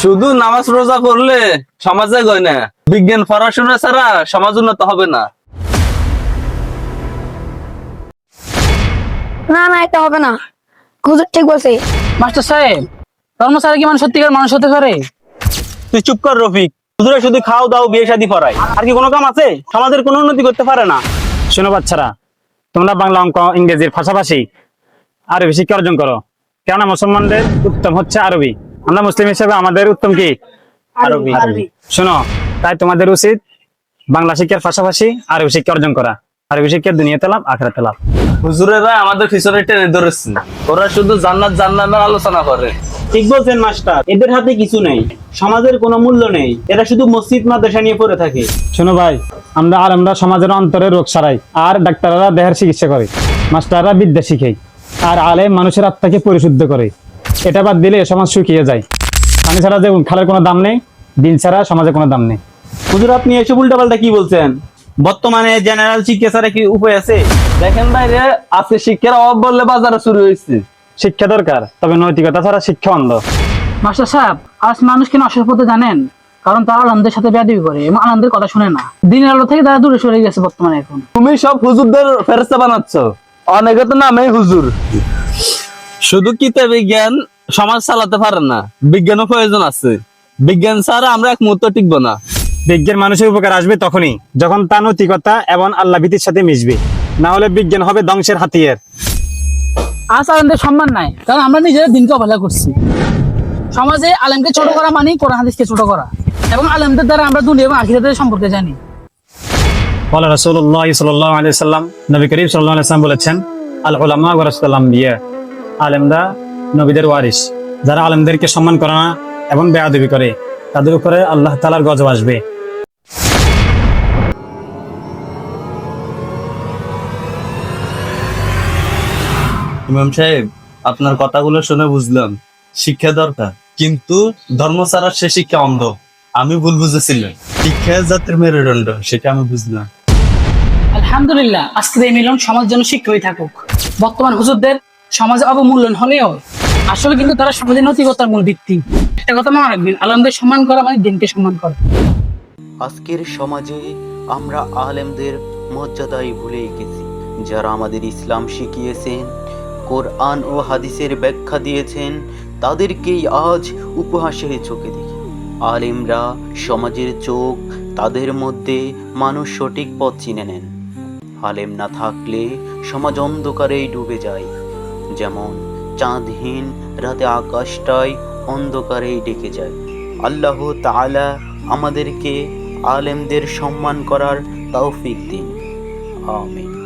শুধু নামাজ রোজা করলে সমাজে গয় না বিজ্ঞান পড়াশোনা ছাড়া সমাজ উন্নত হবে না। না না এটা হবে না। হুজুর ঠিক বলছে। মাস্টার সাহেব ধর্ম ছাড়া কি মানুষ সত্যিকার মানুষ হতে পারে? তুই চুপ কর রফিক। হুজুরে শুধু খাও দাও বিয়ে শাদী পড়ায়। আর কি কোনো কাম আছে? সমাজের কোনো উন্নতি করতে পারে না। শোনো বাচ্চারা তোমরা বাংলা অঙ্ক ইংরেজির পাশাপাশি আরবি শিক্ষা অর্জন করো। কেননা মুসলমানদের উত্তম হচ্ছে আরবি। আমরা মুসলিম হিসেবে আমাদের উত্তম কি? আরবি। শোনো তাই তোমাদের উচিত বাংলা শিক্ষার পাশাপাশি আরবি শিক্ষা অর্জন করা। আরবি শিক্ষা দুনিয়াতে লাভ আখরাতে লাভ। হুজুরেরা আমাদের পিছনে টেনে ধরেছে। ওরা শুধু জান্নাত জান্নাতের আলোচনা করে। ঠিক বলছেন মাস্টার। এদের হাতে কিছু নেই। সমাজের কোনো মূল্য নেই। এরা শুধু মসজিদ মাদ্রাসা নিয়ে পড়ে থাকে। শোনো ভাই আমরা আর আমরা সমাজের অন্তরে রোগ সারাই আর ডাক্তাররা দেহের চিকিৎসা করে মাস্টাররা বিদ্যা শিখাই আর আলে মানুষের আত্মাকে পরিশুদ্ধ করে। এটা বাদ দিলে সমাজ শুকিয়ে যায়। পানি ছাড়া যে খালের কোনো দাম নেই দিন ছাড়া সমাজে কোনো দাম নেই। হুজুর আপনি এসব উল্টাপাল্টা কি বলছেন? বর্তমানে জেনারেল ছাড়া কি উপায় আছে? দেখেন বাইরে আজকে শিক্ষার অভাব বললে বাজারে শুরু হয়েছে। শিক্ষা দরকার তবে নৈতিকতা ছাড়া শিক্ষা অন্ধ। মাস্টার সাহেব আজ মানুষ কেন অসুস্থ জানেন? কারণ তারা আনন্দের সাথে বেয়াদবি করে এবং আনন্দের কথা শুনে না। দিনের আলো থেকে তারা দূরে সরে গেছে বর্তমানে এখন। তুমি সব হুজুরদের ফেরস্তা বানাচ্ছ। অনেকে তো নামে হুজুর। শুধু কিতাব বিজ্ঞান সমাজ চালাতে পারে না বিজ্ঞানও প্রয়োজন আছে। বিজ্ঞান ছাড়া আমরা এক মুহূর্ত টিকবো না। বিজ্ঞান মানুষের উপকার আসবে তখনই যখন তা নৈতিকতা এবং আল্লাহ ভীতির সাথে মিশবে। না হলে বিজ্ঞান হবে ধ্বংসের হাতিয়ার। আজ আলেমদের সম্মান নাই কারণ আমরা নিজেরা দিনকে অবহেলা করছি। সমাজে আলেমকে ছোট করা মানে কোরআন হাদিসকে ছোট করা। এবং আলেমদের দ্বারা আমরা দুনিয়া এবং আখিরাতের সম্পর্কে জানি। বলে রাসূলুল্লাহ সাল্লাল্লাহু আলাইহি সাল্লাম নবী করিম সাল্লাল্লাহু আলাইহি সাল্লাম বলেছেন আল উলামা ওয়া রাসূলুল আম্বিয়া আলেমরা নবীদের ওয়ারিস। যারা আলেমদেরকে সম্মান করে না এবং বেয়াদবি করে তাদের উপরে আল্লাহ তাআলার গজব আসবে। ইমাম সাহেব আপনার কথাগুলো শুনে বুঝলাম শিক্ষা দরকার। কিন্তু ধর্ম ছাড়া সে শিক্ষা অন্ধ। আমি ভুল বুঝেছিলাম শিক্ষা জাতির মেরুদণ্ড সেটা আমি বুঝলাম। আলহামদুলিল্লাহ আজকের এই মিলন সমাজ যেন শিক্ষাই থাকুক। বর্তমান হুজুরদের সমাজে অবমূল্যায়ন হলেও আসলে কিন্তু তারা সমাজের নৈতিকতার মূল ভিত্তি। একটা কথা মনে রাখবেন আলমদের সম্মান করা মানে দিনকে সম্মান করা। আজকের সমাজে আমরা আলেমদের মর্যাদাই ভুলে গেছি। যারা আমাদের ইসলাম শিখিয়েছেন কোরআন ও হাদিসের ব্যাখ্যা দিয়েছেন তাদেরকেই আজ উপহাসের চোখে দেখি। আলেমরা সমাজের চোখ তাদের মধ্যে মানুষ সঠিক পথ চিনে নেন। আলেম না থাকলে সমাজ অন্ধকারেই ডুবে যায়। যেমন চাঁদহীন রাতে আকাশটাই অন্ধকারেই ডেকে যায়। আল্লাহ তাআলা আমাদেরকে আলেমদের সম্মান করার তৌফিক দিন। আমিন।